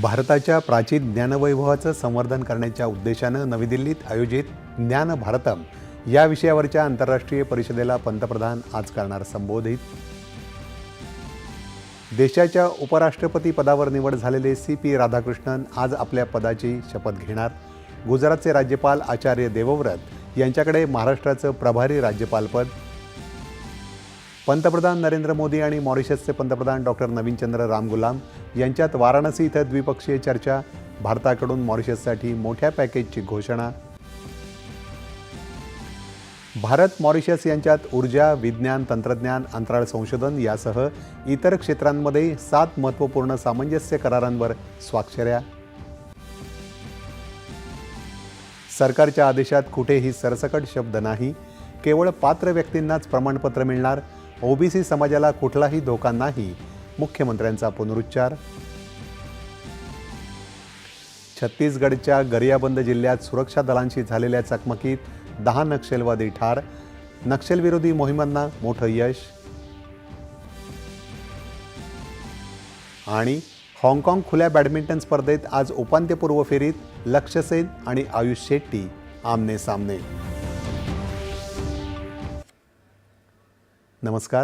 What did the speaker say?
भारताच्या प्राचीन ज्ञानवैभवाचं संवर्धन करण्याच्या उद्देशानं नवी दिल्लीत आयोजित ज्ञान भारतम या विषयावरच्या आंतरराष्ट्रीय परिषदेला पंतप्रधान आज करणार संबोधित. देशाच्या उपराष्ट्रपती पदावर निवड झालेले सी पी राधाकृष्णन आज आपल्या पदाची शपथ घेणार. गुजरातचे राज्यपाल आचार्य देवव्रत यांच्याकडे महाराष्ट्राचं प्रभारी राज्यपालपद पंतप्रधान नरेंद्र मोदी आणि मॉरिशसचे पंतप्रधान डॉक्टर नवीनचंद्र रामगुलाम यांच्यात वाराणसी इथं द्विपक्षीय चर्चा भारताकडून मॉरिशससाठी मोठ्या पॅकेजची घोषणा. भारत मॉरिशस यांच्यात ऊर्जा विज्ञान तंत्रज्ञान अंतराळ संशोधन यासह इतर क्षेत्रांमध्ये सात महत्त्वपूर्ण सामंजस्य करारांवर स्वाक्षऱ्या. सरकारच्या आदेशात कुठेही सरसकट शब्द नाही केवळ पात्र व्यक्तींनाच प्रमाणपत्र मिळणार ओबीसी समाजाला कुठलाही धोका नाही मुख्यमंत्र्यांचा पुनरुच्चार. छत्तीसगडच्या गरियाबंद जिल्ह्यात सुरक्षा दलांशी झालेल्या चकमकीत दहा नक्षलवादी ठार. नक्षलविरोधी मोहिमांना मोठं यश. आणि हाँगकाँग खुल्या बॅडमिंटन स्पर्धेत आज उपांत्यपूर्व फेरीत लक्ष्य सेन आणि आयुष शेट्टी आमने सामने. नमस्कार.